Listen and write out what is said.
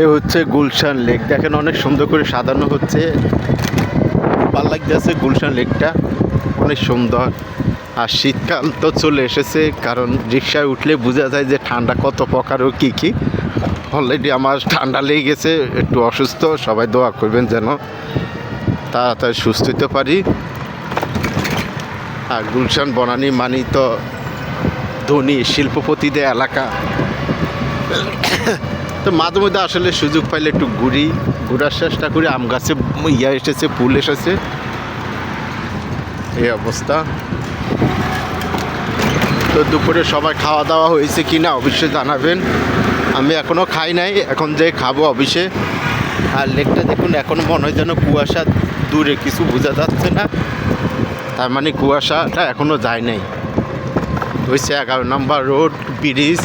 এ হচ্ছে গুলশান লেক। দেখেন অনেক সুন্দর করে সাজানো হচ্ছে। ভালো লাগতেছে গুলশান লেকটা। অনেক সুন্দর। আর শীতকাল তো চলে এসেছে, কারণ রিক্সায় উঠলে বোঝা যায় যে ঠান্ডা কত প্রকার ও কী কী। অলরেডি আমার ঠান্ডা লেগে গেছে, একটু অসুস্থ, সবাই দোয়া করবেন যেন তাড়াতাড়ি সুস্থ হতে পারি। আর গুলশান বনানী মানি তো ধনী, শিল্পপতিদের এলাকা। তো মাঝে মধ্যে আসলে সুযোগ পাইলে একটু ঘুরি, ঘুরার চেষ্টা করি, আম গাছে ইয়া এসেছে, ফুল এসেছে। এই অবস্থা। তো দুপুরে সবাই খাওয়া দাওয়া হয়েছে কি না অবশ্যই জানাবেন। আমি এখনও খাই নাই, এখন যে খাব অবশ্যই আর লেকটা দেখুন, এখন মনে হয় যেন কুয়াশা দূরে, কিছু বোঝা যাচ্ছে না। তার মানে কুয়াশাটা এখনও যায় নাই। হয়েছে এগারো নম্বর রোড, ব্রিজ।